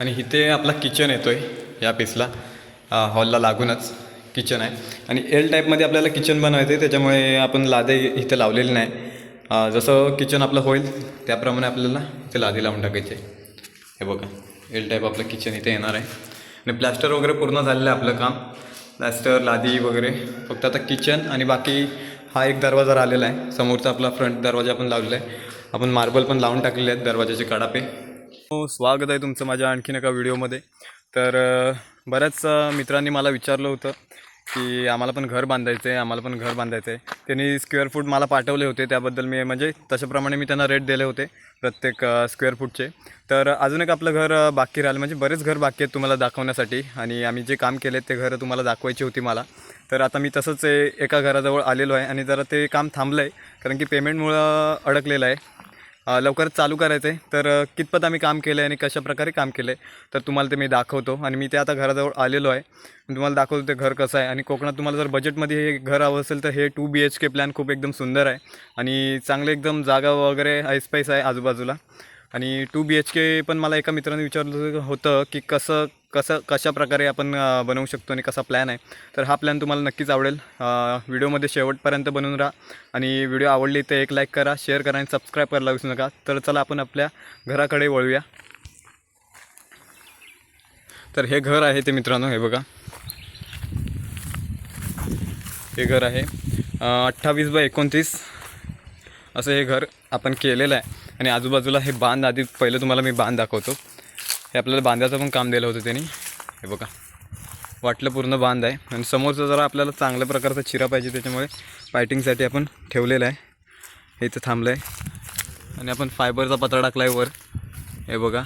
आणि इथे आपला किचन येतो आहे या पीसला हॉलला लागूनच किचन आहे. आणि एल टाईपमध्ये आपल्याला किचन बनवायचं आहे त्याच्यामुळे आपण लादे इथे लावलेले नाही. जसं किचन आपलं होईल त्याप्रमाणे आपल्याला इथे लादी लावून टाकायचे. हे बघा एल टाईप आपलं किचन इथे येणार आहे. आणि प्लॅस्टर वगैरे पूर्ण झालेलं आहे आपलं काम. प्लॅस्टर लादी वगैरे. फक्त आता किचन आणि बाकी हा एक दरवाजा राहिलेला आहे. समोरचा आपला फ्रंट दरवाजा पण लावलेला आहे. आपण मार्बल पण लावून टाकलेले आहेत दरवाजाचे कडापे. स्वागत आहे तुमचं माझ्या आणखीन एका व्हिडिओमध्ये. तर बऱ्याच मित्रांनी मला विचारलं होतं की आम्हाला पण घर बांधायचं आहे आम्हाला पण घर बांधायचं आहे त्यांनी स्क्वेअर फूट मला पाठवले होते त्याबद्दल मी म्हणजे तशाप्रमाणे मी त्यांना रेट दिले होते प्रत्येक स्क्वेअर फूटचे. तर अजून एक आपलं घर बाकी राहिलं म्हणजे बरेच घर बाकी आहेत तुम्हाला दाखवण्यासाठी आणि आम्ही जे काम केले ते घरं तुम्हाला दाखवायची होती मला. तर आता मी तसंच एका घराजवळ आलेलो आहे आणि जरा ते काम थांबलं आहे कारण की पेमेंटमुळं अडकलेलं आहे. लवकरच चालू करायचं आहे तर कितपत आम्ही काम केलं आहे आणि कशा प्रकारे काम केलं आहे तर तुम्हाला ते मी दाखवतो. आणि मी ते आता घराजवळ आलेलो आहे. तुम्हाला दाखवतो ते घर कसं आहे. आणि कोकणात तुम्हाला जर बजेटमध्ये हे घर हवं असेल तर हे two B H K plan खूप एकदम सुंदर आहे. आणि चांगले एकदम जागा वगैरे ऐसपैस आहे आजूबाजूला. आणि टू बी एच के पण मला एका मित्राने विचारलं होतं की कसं कसं कशा प्रकारे आपण बनवू शकतो आणि कसा प्लॅन आहे. तर हा प्लॅन तुम्हाला नक्कीच आवडेल. व्हिडिओमध्ये शेवटपर्यंत बनवून राहा आणि व्हिडिओ आवडली तर एक लाईक करा शेअर करा आणि सबस्क्राईब करायला विसरू नका. तर चला आपण आपल्या घराकडे वळूया. तर हे घर आहे ते मित्रांनो हे बघा. हे घर आहे अठ्ठावीस बाय एकोणतीस. असं हे घर आपण केलेलं आहे. आणि आजूबाजूला हे बांध आधी पहिलं तुम्हाला मी बांध दाखवतो. हे आपल्याला बांधाचं पण काम दिलं होतं त्यांनी. हे बघा. वाटलं पूर्ण बांध आहे. आणि समोरचं जरा आपल्याला चांगल्या प्रकारचा चिरा पाहिजे त्याच्यामुळे पायटिंगसाठी आपण ठेवलेलं आहे. हे इथं थांबलं आहे आणि आपण फायबरचा पत्रा टाकला आहे वर. हे बघा.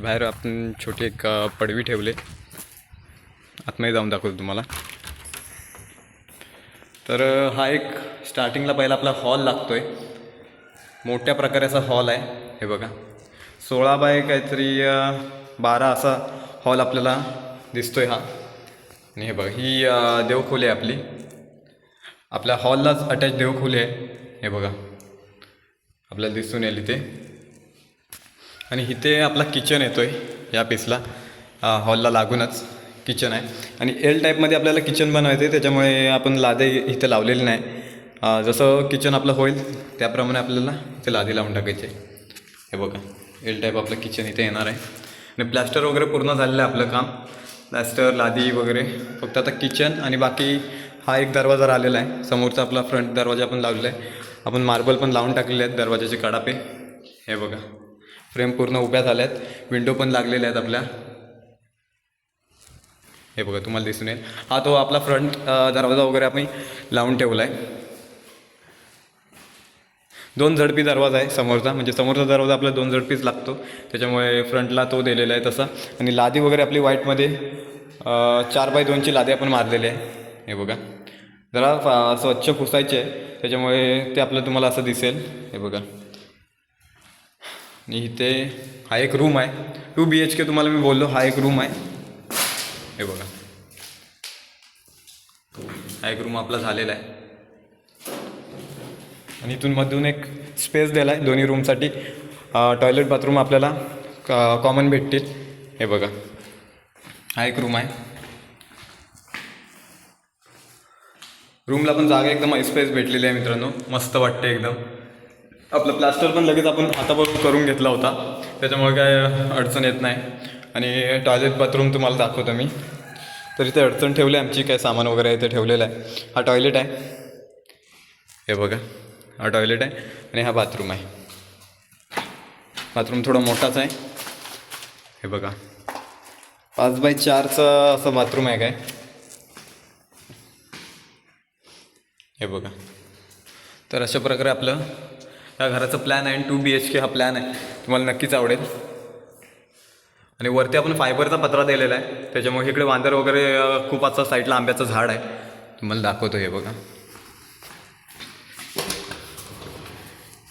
बाहेर आपण छोटी एक पडवी ठेवले. आतमध्ये जाऊन दाखवतो तुम्हाला. तर हा एक स्टार्टिंगला पहिला आपला हॉल लागतो आहे मोठ्या प्रकाराचा हॉल आहे. हे बघा. सोळा बाय काहीतरी बारा असा हॉल आपल्याला दिसतो आहे हा. आणि हे बघा ही देवखोली आहे आपली. आपल्या हॉललाच अटॅच देवखोली आहे. हे बघा. आपल्याला दिसून येईल इथे. आणि इथे आपला किचन येतो आहे या पीसला हॉलला लागूनच. किचन आहे. आणि एल टाईपमध्ये आपल्याला किचन बनवायचं आहे त्याच्यामुळे आपण लादे इथे लावलेले नाही. जसं किचन आपलं होईल त्याप्रमाणे आपल्याला इथे लादी लावून टाकायचे. हे बघा एल टाईप आपलं किचन इथे येणार आहे. आणि प्लॅस्टर वगैरे पूर्ण झालेलं आहे आपलं काम. प्लॅस्टर लादी वगैरे फक्त आता किचन आणि बाकी हा एक दरवाजा राहिलेला आहे. समोरचा आपला फ्रंट दरवाजा पण लावलेला आहे. आपण मार्बल पण लावून टाकलेले आहेत दरवाजाचे कडापे. हे बघा फ्रेम पूर्ण उभ्या झाल्या आहेत विंडो पण लागलेल्या आहेत आपल्या. हे बघा तुम्हाला दिसून येईल. हा तो आपला फ्रंट दरवाजा वगैरे आपण लावून ठेवला आहे दोन झडपी दरवाजा आहे समोरचा. म्हणजे समोरचा दरवाजा आपला दोन झडपीच लागतो. त्याच्यामुळे फ्रंटला तो दिलेला आहे तसा. आणि लादी वगैरे आपली व्हाईटमध्ये चार बाय दोनची लादी आपण मारलेली आहे. हे बघा. जरा स्वच्छ पुसायचे आहे. त्याच्यामुळे ते आपलं तुम्हाला असं दिसेल. हे बघा. आणि इथे हा एक रूम आहे. टू बी एच के तुम्हाला मी बोललो हा एक रूम आहे. हे बघा. हा एक रूम आपला झालेला आहे. आणि इथून मधून एक स्पेस दिला आहे दोन्ही रूमसाठी टॉयलेट बाथरूम आपल्याला कॉमन भेटतील. हे बघा. हा एक रूम आहे रूमला पण जागा एकदम स्पेस भेटलेली आहे मित्रांनो. मस्त वाटते एकदम. आपलं प्लास्टर पण लगेच आपण हाताबरोबर करून घेतला होता. त्याच्यामुळे काय अडचण येत नाही. आणि टॉयलेट बाथरूम तुम्हाला दाखवतो मी. तर इथे अडचण ठेवली आहे आमची काय सामान वगैरे इथे ठेवलेलं आहे. हा टॉयलेट आहे. हे बघा हा टॉयलेट आहे आणि हा बाथरूम आहे. बाथरूम थोडा मोठाच आहे. हे बघा. पाच बाय चारचं असं बाथरूम आहे काय? हे बघा. तर अशा प्रकारे आपलं या घराचं प्लॅन आहे टू बी एच के हा प्लॅन आहे. तुम्हाला नक्कीच आवडेल. आणि वरती आपण फायबरचा पत्रा दिलेला आहे. त्याच्यामुळे इकडे वांदर वगैरे खूप असं साईडला आंब्याचं झाड आहे. तुम्हाला दाखवतो हे बघा.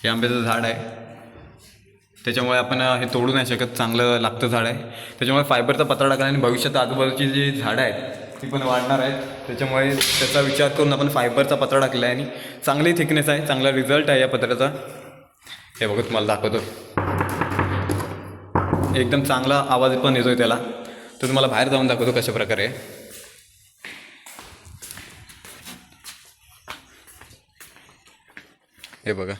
हे आंब्याचं झाड आहे. त्याच्यामुळे आपण हे तोडू नाही शकत. चांगलं लागतं झाड आहे. त्याच्यामुळे फायबरचा पत्रा टाकला आणि भविष्यात आजूबाजूची जी झाडं आहेत ती पण वाढणार आहेत. त्याच्यामुळे त्याचा विचार करून आपण फायबरचा पत्रा टाकला आहे आणि चांगली थिकनेस आहे चांगला रिझल्ट आहे या पत्र्याचा हे बघा तुम्हाला दाखवतो. एकदम चांगला आवाज पण येतोय त्याला. तर तुम्हाला बाहेर जाऊन दाखवतो कशा प्रकारे. हे बघा.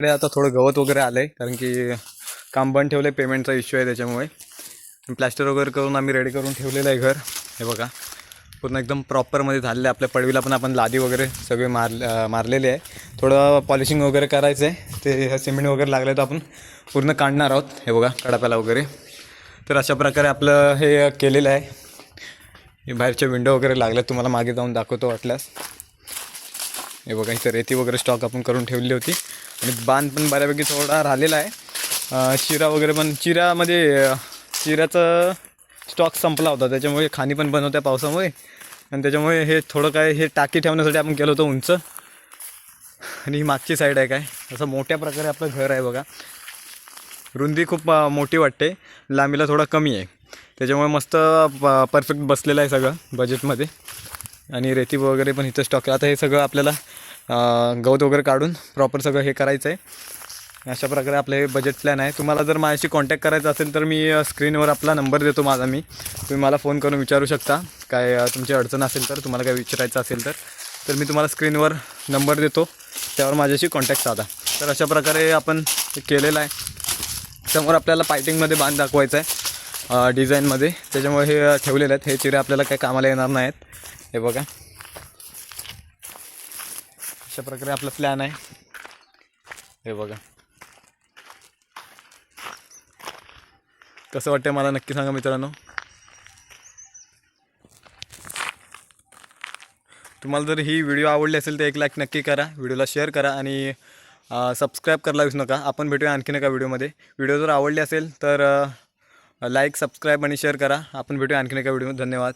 इकडे आता थोडं गवत वगैरे आलं आहे कारण की काम बंद ठेवलं आहे पेमेंटचा इश्यू आहे त्याच्यामुळे. प्लॅस्टर वगैरे करून आम्ही रेडी करून ठेवलेलं आहे घर. हे बघा. पूर्ण एकदम प्रॉपरमध्ये झालेलं आहे. आपल्या पडवीला पण आपण लादी वगैरे सगळे मार मारलेले आहे. थोडं पॉलिशिंग वगैरे करायचं आहे ते सिमेंट वगैरे लागलं तर आपण पूर्ण काढणार आहोत. हे बघा कडाप्याला वगैरे. तर अशा प्रकारे आपलं हे केलेलं आहे. हे बाहेरच्या विंडो वगैरे लागल्या तुम्हाला मागे जाऊन दाखवतो वाटल्यास. हे बघा इथं रेती वगैरे स्टॉक आपण करून ठेवली होती. आणि बांध पण बऱ्यापैकी थोडा राहिलेला आहे. शिरा चिरा वगैरे पण चिरामध्ये अं, चिराचं स्टॉक संपला होता. त्याच्यामुळे खाणी पण बनवत्या पावसामुळे. आणि त्याच्यामुळे हे थोडं काय हे टाकी ठेवण्यासाठी आपण केलं होतं उंच. आणि ही मागची साईड आहे काय? असं मोठ्या प्रकारे आपलं घर आहे बघा. रुंदी खूप मोठी वाटते. लांबीला थोडा कमी आहे. त्याच्यामुळे मस्त परफेक्ट बसलेलं आहे सगळं बजेटमध्ये आणि रेती वगैरे पण इथं स्टॉक आहे. आता हे सगळं आपल्याला गवत वगैरे काढून प्रॉपर सगळं हे करायचं आहे अशा प्रकारे आपलं हे बजेट प्लॅन आहे. तुम्हाला जर माझ्याशी कॉन्टॅक्ट करायचा असेल तर मी स्क्रीनवर आपला नंबर देतो माझा मी. तुम्ही मला फोन करून विचारू शकता. काय तुमची अडचण असेल तर तुम्हाला काय विचारायचं असेल तर तर मी तुम्हाला स्क्रीनवर नंबर देतो. त्यावर माझ्याशी कॉन्टॅक्ट साधा. तर अशा प्रकारे आपण केलेलं आहे. समोर आपल्याला पायटिंगमध्ये बांध दाखवायचा आहे. डिझाईनमध्ये त्याच्यामुळे हे ठेवलेले आहेत. हे चिरे आपल्याला काही कामाला येणार नाहीत. हे बघा. अशा प्रकारे आपला प्लॅन आहे. हे बघा. कसं वाटतं मला नक्की सांगा मित्रांनो? तुम्हाला जर ही व्हिडिओ आवडली असेल तर एक लाईक नक्की करा. व्हिडिओला शेअर करा आणि सबस्क्राईब करायला विसरू नका. आपण भेटूया आणखीन एका व्हिडिओमध्ये व्हिडिओ जर आवडली असेल तर लाईक सबस्क्राईब आणि शेअर करा. आपण भेटूया आणखीन एका व्हिडिओमध्ये धन्यवाद.